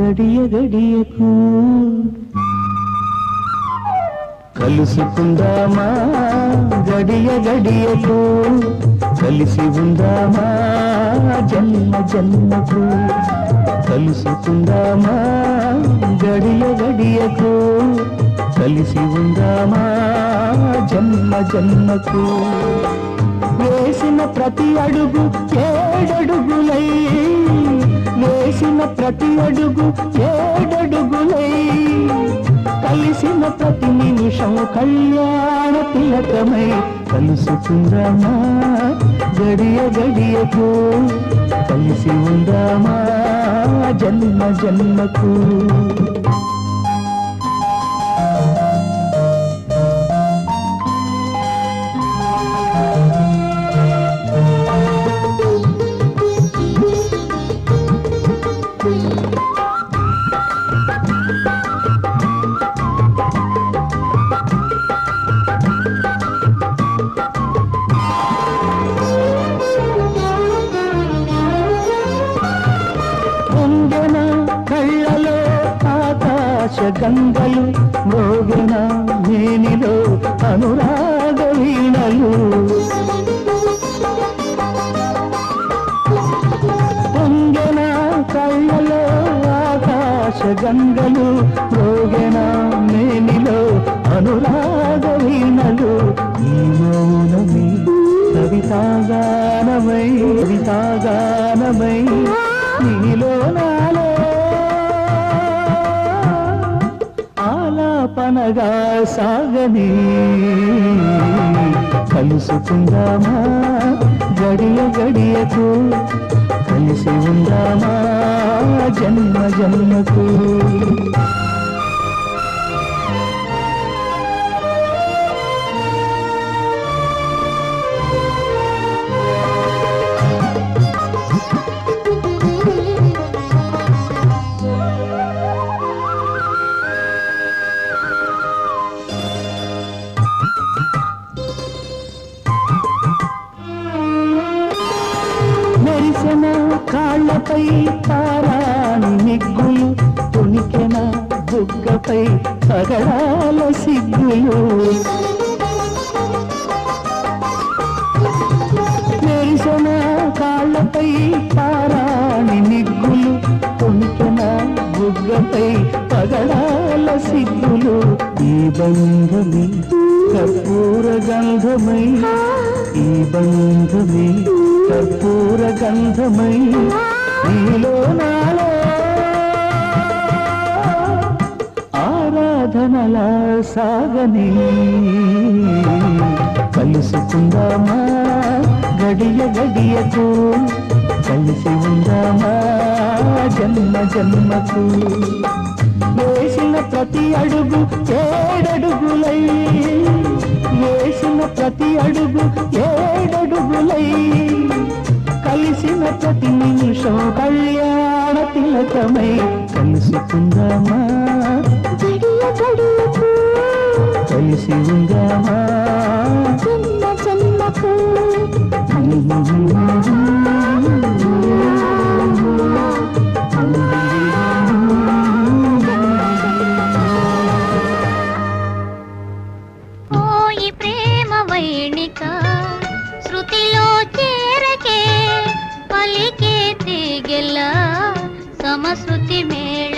గడియ గడియకు? కలుసుకుందామా గడియ గడియకు? కలిసి ఉందామా జన్మ జన్మకు? కలుసుకుందామా గడియ గడియకు? కలిసి ఉందామా జన్మ జన్మకు? వేసిన ప్రతి అడుగు ఏడడుగులై వేసిన ప్రతి అడుగు ఏడడుగులై కలిసిన ప్రతి నిమిషం కళ్యాణ తిలకమై కలుసుకుందామా గడియ గడియకు? కలిసి ఉందామా జన్మ జన్మకు? గంగలు మోగిన మేనిలో అనురాగ వీణలు పొంగెన కళ్ళలో ఆకాశ గంగలు మోగిన మేనిలో అనురాగ వీణలు ఈ మౌనమే కవితాగానమై కవితాగానమై నీలోనా నాలో సాగని కలుసుకుందామా గడియ గడియకు కలిసి ఉందామా? జన్మ జన్మకు కాళ్ళపై తారాని నిగ్గులు తొణికెన బుగ్గపై పగడాల సిగ్గులు. మెరిసెన కాళ్ళపై తారాని నిగ్గులు తొణికెన బుగ్గపై పగడాల సిగ్గులు. ఈ బంధమే కర్పూర గంధమై ఈ బంధమే కర్పూర గంధమై నీలో నాలో ఆరాధనల సాగని కలుసుకుందామా? గడియ గడియకు కలిసి ఉందామా? జన్మ జన్మకు వేసిన ప్రతి అడుగు ఏడడుగులై వేసిన ప్రతి అడుగు ఏడడుగులై కలిసిన ప్రతి నిమిషం కళ్యాణ తిలకమై కలుసుకుందామా? గడియ గడియకు కలిసి ఉందామా? జన్మ జన్మకు శృతిలో చేరకే పలికే తీగెల సమశ్రుతి మేళ